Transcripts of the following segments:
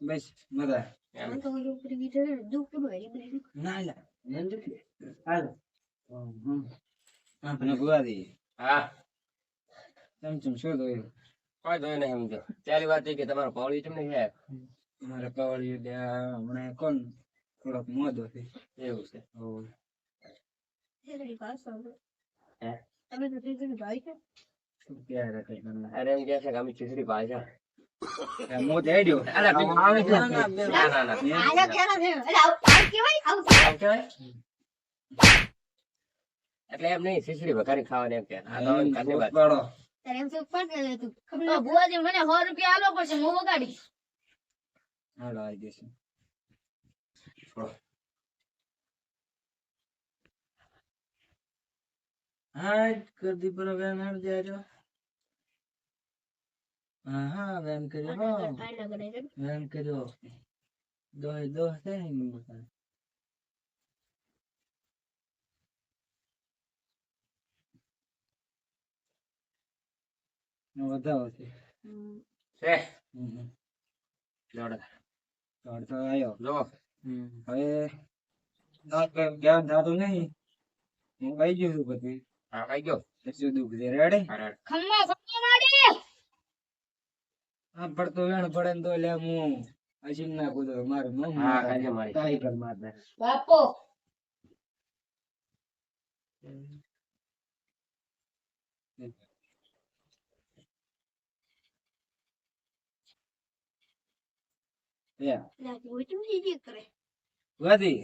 બસ મજા એમ. ના લા મંજુ હાલ હમ આપણે વાદી હા કેમ શું થયું કોઈ જોઈ નહીં સમજો. ત્યારે વાત કે તમારો પાવડી ચમ નહીં છે મારે પાવડી દે હમણાં કોણ? થોડોક મોદ છે. એવું છે. અરે એમ કે છે કે અમે ખીચડી ભાઈ છે. આ હેડ્યો અલા, બીજું આવે છે? ના, ના, ના, ના, ના. આમ કહેવાય? એટલે એમ નહીં ખીચડી વઘારી ખાવાની એમ કે. આ તો એમ વાત. પાડો મને સો રૂપિયા આલો પડશે હું વગાડી હાલો આવી જશે હા કરદી પર વેન જાજો હા હા વેન કર્યો વેન કર્યો દોય દો છે ને વધાવો છે. છે. હમ, હમ. તો આયો. જો. હવે જ્ઞાન થતું નહીં. હું કઈ ગયું છું પછી. હા કઈ ગયો. શું દુઃખ છે રેડે? ખમ્મા ખમ્મા માડી આ પડતો વેણ પડે ને તો લે હું અસીમ ના કૂદો મારું મમ હા કાજે મારી. કાઈ કર માર બાપો. યા લા કોઈ તું જી કરે વાદી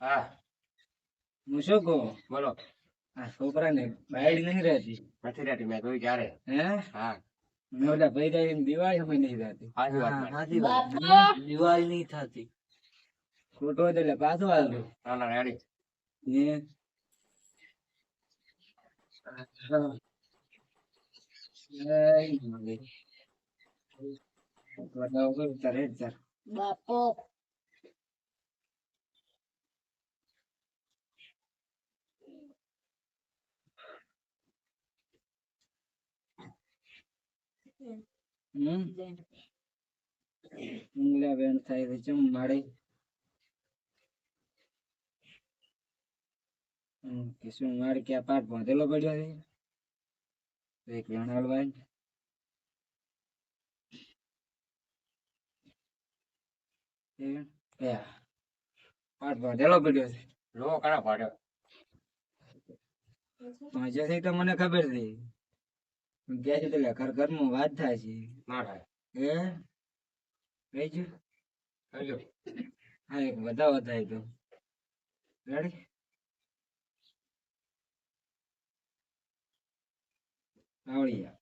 હા હું શું કહું બોલો આ છોકરાને બાયડી નહીં રહેતી નથી રહેતી મેં જોઈ ક્યારે હે હા ઓલા ભાઈ દિવાળી માં નહીં રહેતી સાચી વાત દિવાળી નહીં થતી ખોટો એટલે પાછો આવ્યો ના ના રેડી ને બાપો. ઉંગલા બેન થાય તો ચમ માડે. કે શું મારે ક્યાં પાટ બાંધેલો પડ્યો છે? એક વેણ હલવાય એ વેણ? યા. પાટ બાંધેલો પડ્યો છે લો કણા પાડ્યો પહોંચ્યો તો મને ખબર છે? ગયા છે તો લે. ઘરમાં વાત થાય છે હે? કઈ હા એક બધા થાય તો રેડી આવડિયા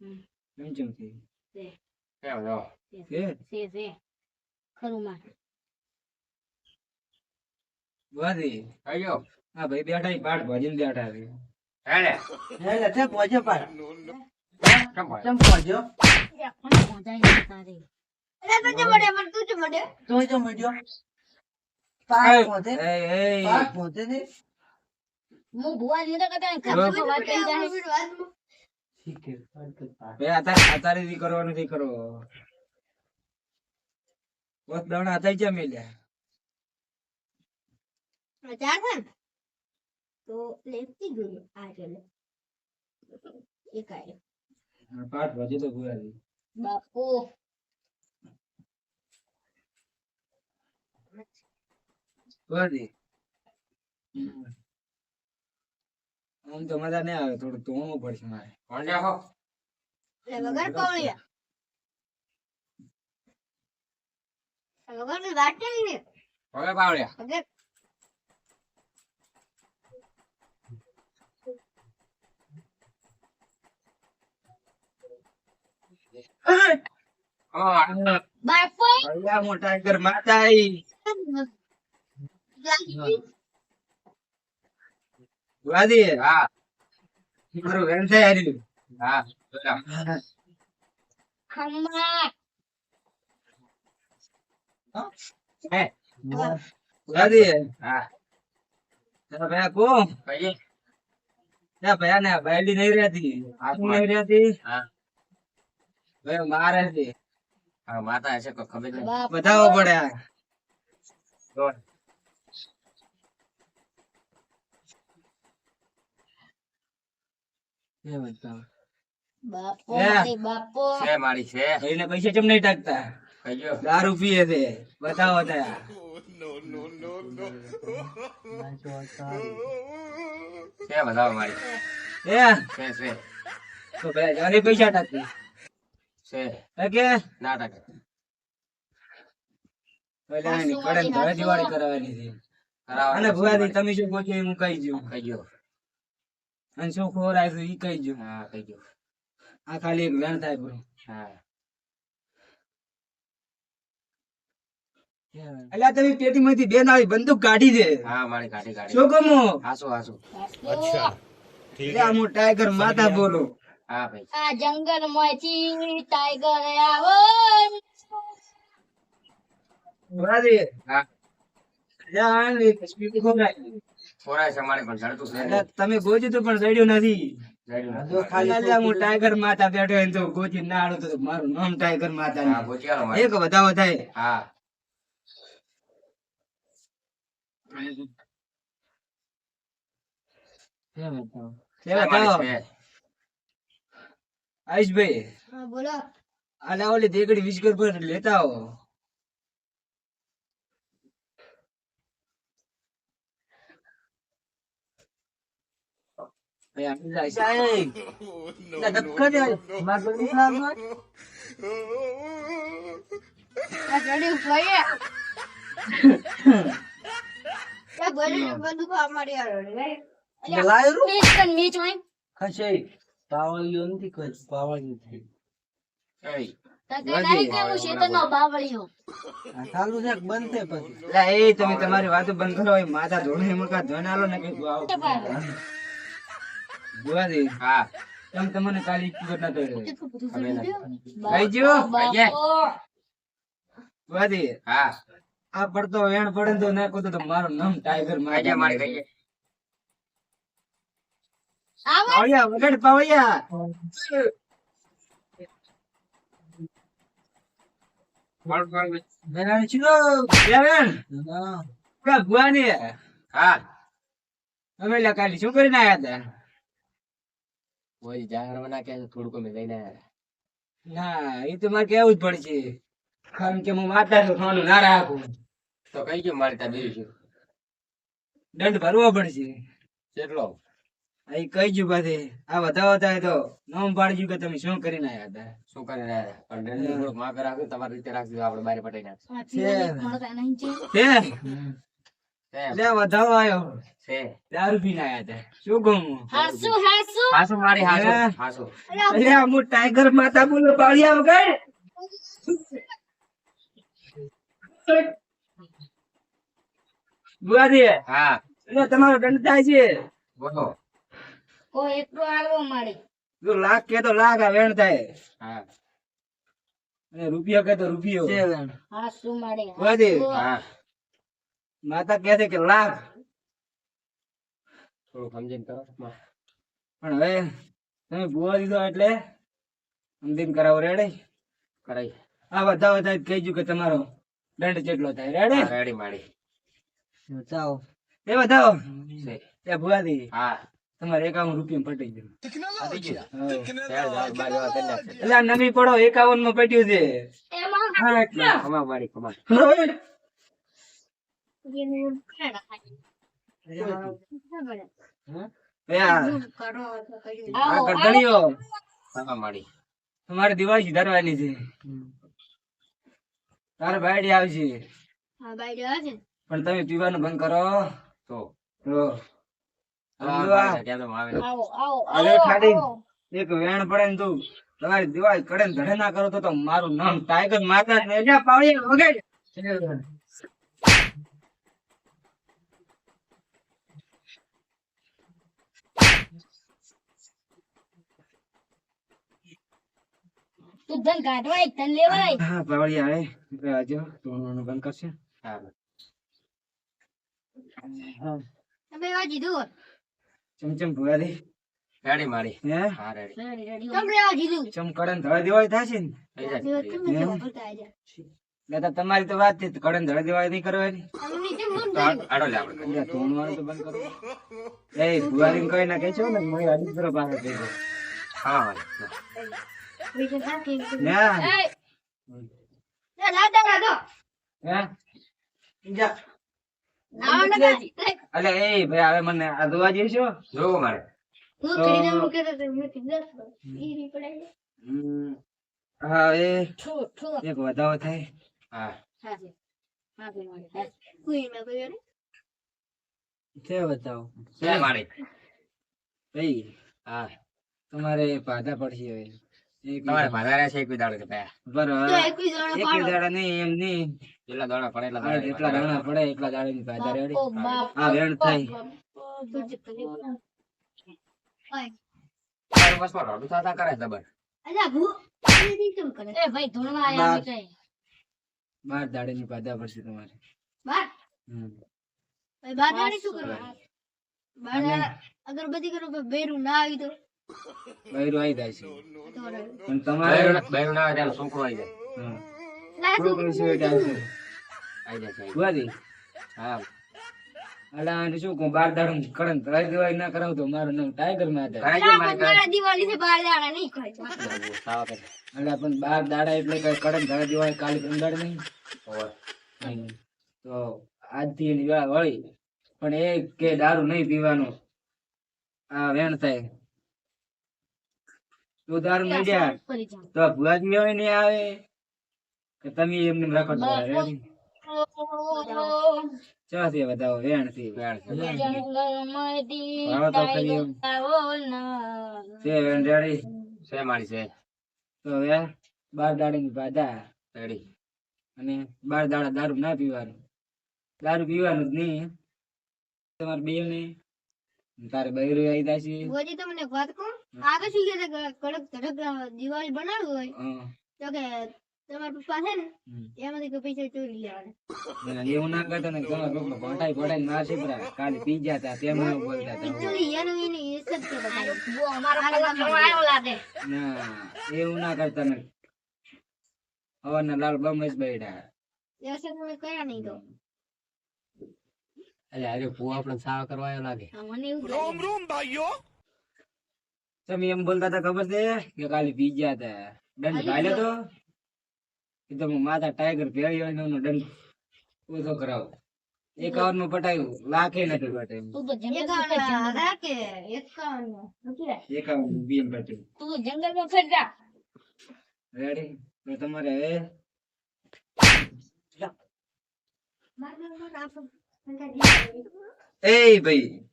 હમ. કેમ ચમ છે કે સે સે ખરું માં વાદી આયો આ ભાઈ બેઠા ઈ પાડ ભજીને બેઠા છે હેલે હેલે તે પહોંચે પાડ કેમ પહોંચ્યો કોણ પહોંચાઈ ના તારે અરે તું જ મડે પણ તું જ મડે તો તો મડ્યો પાડ પોતે એ એ પાડ પોતે ને હું ભુવા ની તો કહેતા ખબર વાત કરી જાય ઠીક છે પાડ તો પાડ. બે આતા આતારી કરવાનું નથી કરવો બસ દાણા હતા ચા મેલ્યા ચાર છે ને? તો લેતી ગયો આ ચલે એક આયો હા, વજે તો ગુરાજી બાપો. વાદી આમ તો મજા નહીં આવે થોડું ધોવું પડશે મારે. વગર કોળિયા વગરની વાત કરી ને હવે પાવડ્યા મોટા ઘર માતા હા. મારું થાય હારી હા જોયા. ખમ્મા હે દાદી હા તારા ભયા ને બાયડી નહીં રહેતી. નહીં રહેતી? હા. ભાઈ મારે છે માતા હશે ખબર બતાવો પડે. બાપો બાપો. છે મારી છે. એને પૈસા ચમ નહીં ટાકતા? દારૂ પીએ છે. બતાવો ત્યાં છે બતાવો મારી. છે છે. તો ભાઈ જાને પૈસા ટાકતી છે. હે કે નાટક પેલા એની કડે ઘરે દિવાળી કરાવવાની છે. અને ભુવાજી તમે શું કહો છો એ હું કહી દઉં. કહીયો અને શું ખોરાય છે એ કહી દઉં. હા કહીયો આ ખાલી એક વેણ થાય પૂરું હા. અલ્યા તમે પેટીમાંથી બેન આવી બંદૂક કાઢી દે. હા મારી કાઢી કાઢી. શું કમો? હાસુ હાસુ. અચ્છા. અલ્યા હું ટાઈગર માતા બોલો. હા ભાઈ. આ જંગલમાંથી ટાઈગર આવો. બરાબર હા. આ તમે ગોજી તો પણ ચડ્યું નથી. આ ટાઈગર માતા બેઠો તો ગોજી ના આડું તો મારું નામ ટાઈગર માતા એક વધાવો થાય. હા છે છે બતાવો મારી છે આયુષભાઈ હા બોલો. આલા ઓલી દેગડી વિસ્કર પર લેતા આવો. માર તમે તમારી વાતો બંધ કરો. એ માથા ધોણે મકા ધોઈને આલો ને કઈ આવો. ભુવાજી, હા. એમ તમને કાલી ઈ ખબર નતો રહ્યો. કેટલું બધું અમે કરી નથી. દીધું? ખાઈ ગયો? બાપો, ખાઈ ભુવાજી, હા. આ પડતો વેણ પડે ને તો નાખો તો મારું નામ ટાઈગર કહીએ મારી ગઈ થોડુંક અમે લઈને ના એ તો મારે કેવું જ પડશે. કારણ કે હું માતા તો ખાવાનું ના રાખું. તો કઈ ગયું મારી ત્યાં બીજું શું? દંડ ભરવો પડશે. કેટલો? અહીં કહી ગયું પાછી. આ વધાવો થાય તો નામ પાડજો કે તમે શું કરીને આયા હતા? શું કરીને આવ્યા પણ ડંડી થોડુંક માપે રાખજો તમારી રીતે રાખજો આપણે બારે પટાઈ નાખશું. આ પીવાની મળતા નહીં છે. વધાવો આવ્યો દારૂ પીને આયા હતા. શું કહું હાસુ હાસુ. હાસુ મારી હાસુ. હાસુ. અલ્યા હું ટાઈગર માતા બોલો પાળિયા વગર? બુઆજી હા. એટલે તમારો દંડ થાય છે. બોલો. કોઈ એકલો આવો મારી. જો લાખ કે તો લાખ આ વેણ થાય. હા. અને રૂપિયા કે તો રૂપિયો. હાસુ મારી? બુઆજી હા. માતા કહે છે કે લાખ. થોડું સમજીને કરો. પણ હવે તમે બુઆ દીધો એટલે સમજીને કરાવો રેડે કરાઈ આ બધા બધા કહીજું કે તમારો દંડ જેટલો થાય. રેડી રેડી મારી. બતાવો એ બતાવો એ ભુવાજી હા. તમારે એકાવન રૂપિયા પટી ગયું. એટલે આ નવી પડો એકાવનમાં પટ્યું છે. એમાં હા, એટલે. કમા મારી. તમારે દિવાળી સુધારવાની છે. તારે બાયડી આવશે હા બાયડી રહ્યો પણ તમે પીવાનું બંધ કરો. તો. એક વેણ પડે ને તું. તમારી દિવાળી કડે ને ધડે ના કરો તો તો મારું નામ ટાઈગર માતા ને પાવડી વગાડ તું ધન કાઢવાય ધન લેવાય. હા પાવડી આવે રાજો ધોવાનું બંધ કરશે. હા હા. તમે એવા કીધું ચમચમ ભૂવા દે રેડી મારી. હે? હા રેડી. તમે એવા કીધું ચમ કડન ધોવા દેવાય થશે ને? દાદા તમારી તો વાત છે કડન ધળ દેવાય નહીં કરવાની. આડો લે આપણે. પૂરા તો બંધ કરો. એ ભુવારીને કઈ ના કે છો ને મોય આડી પાસે કહી દો હા. હા can have games. A Hey. Yeah, લાદો that go. Yeah. ના અલે એ ભાઈ હવે મને આ ધોવા જઈશો જોવો મારે. તું કરીને મૂકે તો મેં કીધું ઈ રી પડાય હા એ. ઠો ઠો. એક વધાવો થાય. હા. હા છે હા છે મારે કોઈ મે કોઈ રે તે બતાવો તે મારે. ભાઈ હા. તમારે પાધા પડશે હવે. તમારે વધારે છે એક દાડો કે પયા બરાબર તો એકવી જણો એક પાડો. નહીં એમ નહીં. જેટલા દાડા પડે એટલા દાડા જેટલા દાણા પડે એટલા દાડા ની પાધા રેડી. બાપો બાપ આ વેણ થાય. બસમાં રડું થતા કરે જબર અલા ભૂ ઈ કેમ કરે? એ ભાઈ ધોળવા આયા બાપ. બાર દાડે ની પાદા પડશે તમારે. બાર. ભાઈ બાર દાડી શું કરવા બાર અગરબત્તી કરો તો બેરું ના આવી તો. બૈરું આઈ જાય છે. પણ તમારે બૈરું બૈરું ના આવે છોકરો આવી જાય. હા. ના શું છોકરો. સિવાય ચાલશે આવી જાય છે ભુવાજી, હા. અલા શું કહું બાર દાડે કડન ધરાઈ દેવાય ના કરાવ તો મારું નામ ટાઈગરમાં હતા કરાઈ જાય ના મારી પણ દાડા દિવાળી થી બાર દાડા નહીં એટલે પણ બાર દાડા એટલે કઈ કડન ધરાઈ દેવાય કાલે પ્રમદાડ નહીં. તો આજથી એની વેળા વળી. પણ એ કે દારૂ નહીં પીવાનું. આ વેણ થાય. તું દારૂ જાવ તો ભુવાજી હોય નહીં આવે? કે તમે એમને રાખો છો રેડી ચોથી બતાવો વેણથી. ભાવ તો ખરી એમ. છે વેણ રેડી છે મારી છે. તો હવે બાર દાડી ની બાધા રેડી. અને બાર દાડા દારૂ ના પીવાનું. દારૂ પીવાનું જ નહીં. તમારે બે ને તારે બૈરું આવી જશે ગોજી તમને એક વાત કહું? આ શું કે કડક ધડક દિવાળી બનાવવું હોય તો કે તમારા પપ્પા છે ને એમાંથી કે પૈસા ચોરી લેવાના એવું ના કરતા ને તમારા પગમાં ભટાઈ ભટાઈ મારશે પરા કાલે પી ગયા તા તેમ ન બોલતા ચોરી એનું એની ઇજ્જત કે બતાવી ના એવું ના કરતા ને. હવાના લાલ બમ જ બેઠા એસે તમે કયા નહીં તો? અરે અરે પૂ પણ સાવ કરવા આવ્યો લાગે. રોમ રોમ ભાઈઓ. તમે એમ બોલતા હતા ખબર છે? કે કાલે પી ગયા હતા. દંડ ખાઈ તો એ તો હું માથા ટાઈગર પહેરી હોય એનો દંડ ઓછો કરાવો. એકાવનમાં પટાયું. લાખે નથી પટાયું. જંગલ એકાવન બીએમ પટાયું તું તો જંગલમાં ફરજા રેડી તો તમારે એ ભાઈ.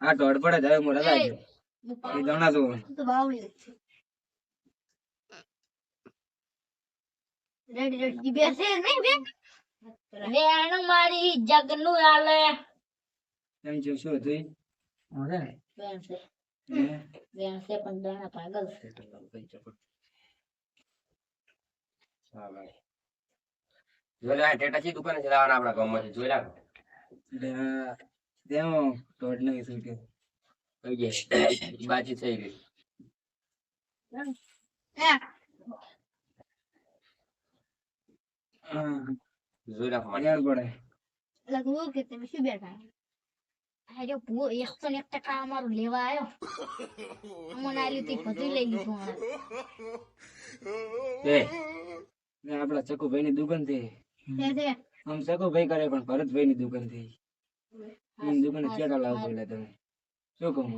આ હવે એ, દણા જ. રેડી બેસે નહીં બે? વેણ મારી જગનું આલે. એમ શું હતું? પણ દાણા પાગલ છે. જોઈ લે આ ટેટા ચી દુકાને ચલાવવાના આપણા ગામમાંથી જોઈ આ તેમાં દોઢ નહીં શું કે થઈ ગઈ. બાજી થઈ ગઈ. જોઈ રાખો મને યાર પડે. લગવું કે તમે શું બેઠા? આ ભૂ એકસો ને એક ટકા અમારું લેવા આવ્યો અમને આલ્યું લીધી બધું લઈ લીધું ને આપડા ચકુભાઈ ની દુકાનથી તે સગો ભાઈ કરે પણ ભરતભાઈ ની દુકાન થઈ એની દુકાને ચેડા લાવો પેલા તમે. શું કહું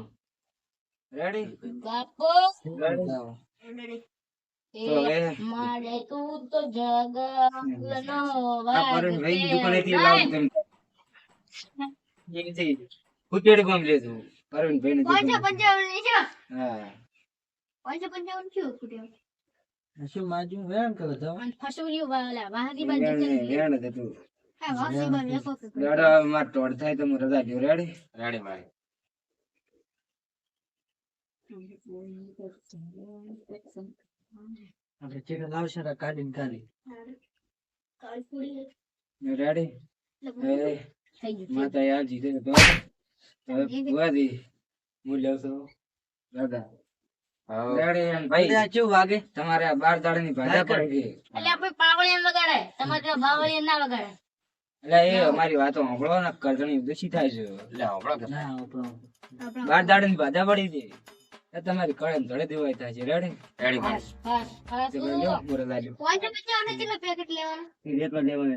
રેડી બાપો! તો મારે તું તો ની એથી કોમ લેજો પરણભાઈ ની પાંચસો દુકાન પંચાવનની હા. પાંચસો પંચાવન શું ફૂટ્યો શું માજુ વેણ કરો તો? ફસુર્યું વાલા વાહરી બાજુ વેણ વેણ જ હતું. હા વાસી કે દાડો હવે માર ટોળ થાય તો હું રજા દઉં રેડી રેડી મારી આપણે ચીકન લાવશે ને કાઢીને કાઢી રેડી એટલે એ થઈ ગયું. માતા યાર જીતે તો હવે ભુવાજી હું લઉં છું દાદા. ભાઈ. વાગે? તમારે બાર બાર દાડાની ભાજા પડી એટલે આપણે પાવળિયા વગાડે તમારે ત્યાં ના વગાડે એટલે એ અમારી વાતો સાંભળો ને દુષી થાય છે. ના ભાજા પડી હતી તમારી કળે ધડે દેવાય થાય છે. રેડી રેડી બસ બસ બસ. તે પેલો લ્યો, મોરે લાજો. પાંચ બચ્ચાઓને કેટલા પેકેટ લેવાના? એ એટલો લેવાનો.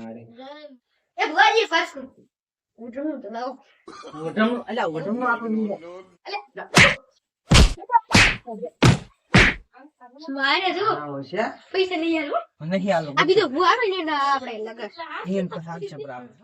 મારે. એ ભુવાજી પાછું ઉઠવું તો લાવો. ઓઢમણું અલા ઓઢમણું આપણે છે પૈસા નહીં આલો. નહીં આલો. આ બીજો ભૂ આવે ને આપણે લગાડ એને પછી છે બરાબર.